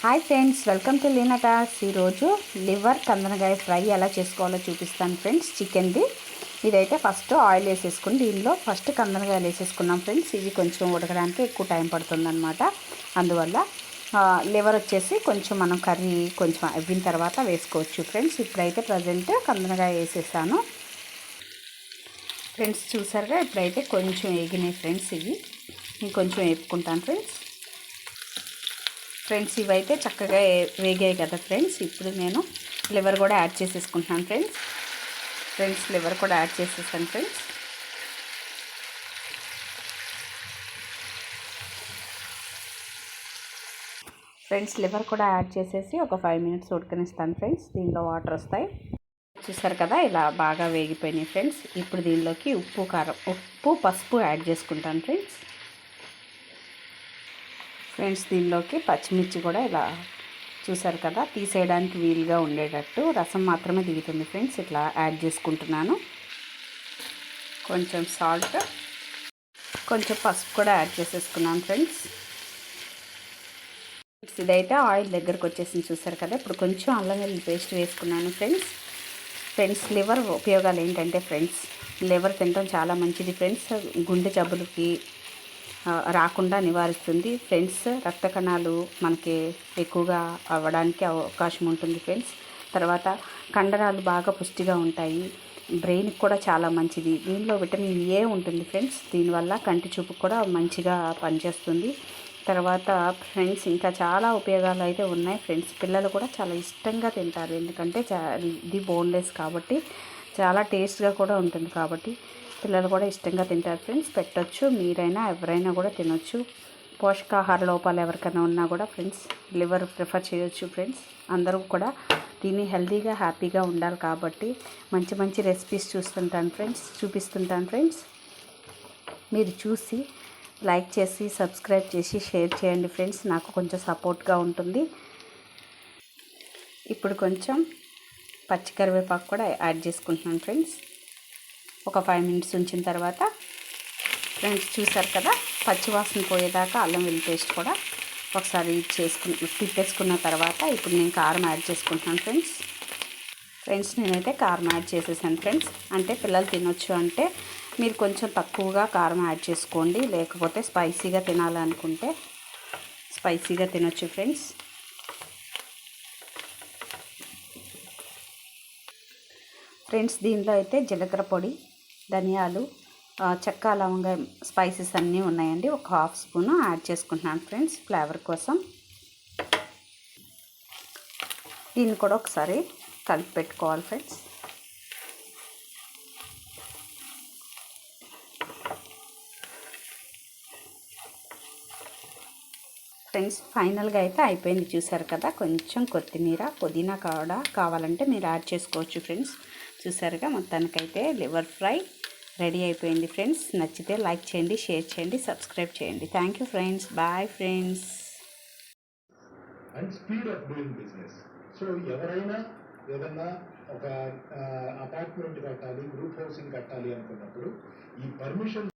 Hi friends welcome to Leena talks ఈరోజు liver కందనగాయ fry ఎలా చేసుకోవాలో చూపిస్తాను ఫ్రెండ్స్ చికెన్ది. ఇదైతే ఫస్ట్ ఆయిల్ వేసేసుకుని దీనిలో ఫస్ట్ కందనగాయలు వేసేసుకున్నాం ఫ్రెండ్స్. ఇవి కొంచెం ఉడకడానికి ఎక్కువ టైం పడుతుందన్నమాట. అందువల్ల లివర్ వచ్చేసి కొంచెం మనం కర్రీ కొంచెం అవ్విన తర్వాత వేసుకోవచ్చు ఫ్రెండ్స్. ఇప్పుడైతే ప్రజెంట్ కందనగాయ వేసేసాను. ఫ్రెండ్స్ చూసారుగా? ఇప్పుడైతే కొంచెం వేగినాయి ఫ్రెండ్స్ ఇవి. ఇంకొంచెం వేపుకుంటాను ఫ్రెండ్స్. ఫ్రెండ్స్ ఇవైతే చక్కగా వేగాయి కదా ఫ్రెండ్స్. ఇప్పుడు నేను లివర్ కూడా యాడ్ చేసేసుకుంటున్నాను ఫ్రెండ్స్. ఫ్రెండ్స్ లివర్ కూడా యాడ్ చేసేసాను ఫ్రెండ్స్. ఫ్రెండ్స్ లివర్ కూడా యాడ్ చేసేసి ఒక ఫైవ్ మినిట్స్ ఉడకనిస్తాను ఫ్రెండ్స్. దీనిలో వాటర్ వస్తాయి. చూసారు కదా ఇలా బాగా వేగిపోయినాయి ఫ్రెండ్స్. ఇప్పుడు దీనిలోకి ఉప్పు కారం ఉప్పు పసుపు యాడ్ చేసుకుంటాను ఫ్రెండ్స్. ఫ్రెండ్స్ దీనిలోకి పచ్చిమిర్చి కూడా ఇలా చూసారు కదా తీసేయడానికి వీలుగా ఉండేటట్టు రసం మాత్రమే దిగుతుంది ఫ్రెండ్స్. ఇట్లా యాడ్ చేసుకుంటున్నాను. కొంచెం సాల్ట్ కొంచెం పసుపు కూడా యాడ్ చేసేసుకున్నాను ఫ్రెండ్స్. ఇదైతే ఆయిల్ దగ్గరకు వచ్చేసింది చూసారు కదా ఇప్పుడు కొంచెం అల్లం వెల్లుల్లి పేస్ట్ వేసుకున్నాను ఫ్రెండ్స్. ఫ్రెండ్స్ లివర్ ఉపయోగాలు ఏంటంటే ఫ్రెండ్స్ లివర్ తినడం చాలా మంచిది ఫ్రెండ్స్. గుండె జబ్బులకి రాకుండా నివారిస్తుంది. ఫ్రెండ్స్ రక్త కణాలు మనకి ఎక్కువగా అవ్వడానికి అవకాశం ఉంటుంది ఫ్రెండ్స్ తర్వాత కండరాలు బాగా పుష్టిగా ఉంటాయి. బ్రెయిన్కి కూడా చాలా మంచిది. దీనిలో విటమిన్ ఏ ఉంటుంది ఫ్రెండ్స్ దీనివల్ల కంటి చూపు కూడా మంచిగా పనిచేస్తుంది. తర్వాత ఫ్రెండ్స్ ఇంకా చాలా ఉపయోగాలు అయితే ఉన్నాయి ఫ్రెండ్స్ పిల్లలు కూడా చాలా ఇష్టంగా తింటారు. ఎందుకంటే చా ఇది బోన్లెస్ కాబట్టి చాలా టేస్ట్గా కూడా ఉంటుంది కాబట్టి పిల్లలు కూడా ఇష్టంగా తింటారు ఫ్రెండ్స్. పెట్టొచ్చు. మీరైనా ఎవరైనా కూడా తినొచ్చు. పోషకాహార లోపాలు ఎవరికైనా ఉన్నా కూడా ఫ్రెండ్స్ లివర్ ప్రిఫర్ చేయొచ్చు ఫ్రెండ్స్. అందరూ కూడా దీన్ని హెల్తీగా హ్యాపీగా ఉండాలి కాబట్టి మంచి మంచి రెసిపీస్ చూస్తుంటాను ఫ్రెండ్స్ చూపిస్తుంటాను ఫ్రెండ్స్. మీరు చూసి లైక్ చేసి సబ్స్క్రైబ్ చేసి షేర్ చేయండి ఫ్రెండ్స్. నాకు కొంచెం సపోర్ట్గా ఉంటుంది. ఇప్పుడు కొంచెం పచ్చి కరివేపాకు కూడా యాడ్ చేసుకుంటున్నాను ఫ్రెండ్స్. ఒక ఫైవ్ మినిట్స్ ఉంచిన తర్వాత ఫ్రెండ్స్ చూసారు కదా పచ్చివాసన పోయేదాకా అల్లం వెల్లి పేస్ట్ కూడా ఒకసారి చేసుకుని తిప్పేసుకున్న తర్వాత ఇప్పుడు నేను కారం యాడ్ చేసుకుంటున్నాను ఫ్రెండ్స్ ఫ్రెండ్స్ నేనైతే కారం యాడ్ చేసేసాను ఫ్రెండ్స్ అంటే పిల్లలు తినొచ్చు అంటే మీరు కొంచెం తక్కువగా కారం యాడ్ చేసుకోండి లేకపోతే స్పైసీగా తినాలనుకుంటే స్పైసీగా తినొచ్చు ఫ్రెండ్స్ ఫ్రెండ్స్ దీనిలో అయితే జీలకర్ర పొడి ధనియాలు చెక్క లవంగ స్పైసెస్ అన్నీ ఉన్నాయండి. ఒక హాఫ్ స్పూన్ యాడ్ చేసుకుంటున్నాను ఫ్రెండ్స్ ఫ్లేవర్ కోసం. దీన్ని కూడా ఒకసారి కలిపి పెట్టుకోవాలి ఫ్రెండ్స్. ఫ్రెండ్స్ ఫైనల్గా అయితే అయిపోయింది చూసారు కదా కొంచెం కొత్తిమీర పుదీనా కూడా కావాలంటే మీరు యాడ్ చేసుకోవచ్చు ఫ్రెండ్స్. చూసారుగా? మొత్తానికైతే లివర్ ఫ్రై రెడీ అయిపోయింది ఫ్రెండ్స్. నచ్చితే లైక్ చేయండి షేర్ చేయండి సబ్స్క్రైబ్ చేయండి. Thank you friends. Bye friends. And speed of doing business so ఎవరైనా ఏదన్నా ఒక అపార్ట్మెంట్ కట్టాలి గ్రూప్ హౌసింగ్ కట్టాలి అనుకున్నప్పుడు ఈ పర్మిషన్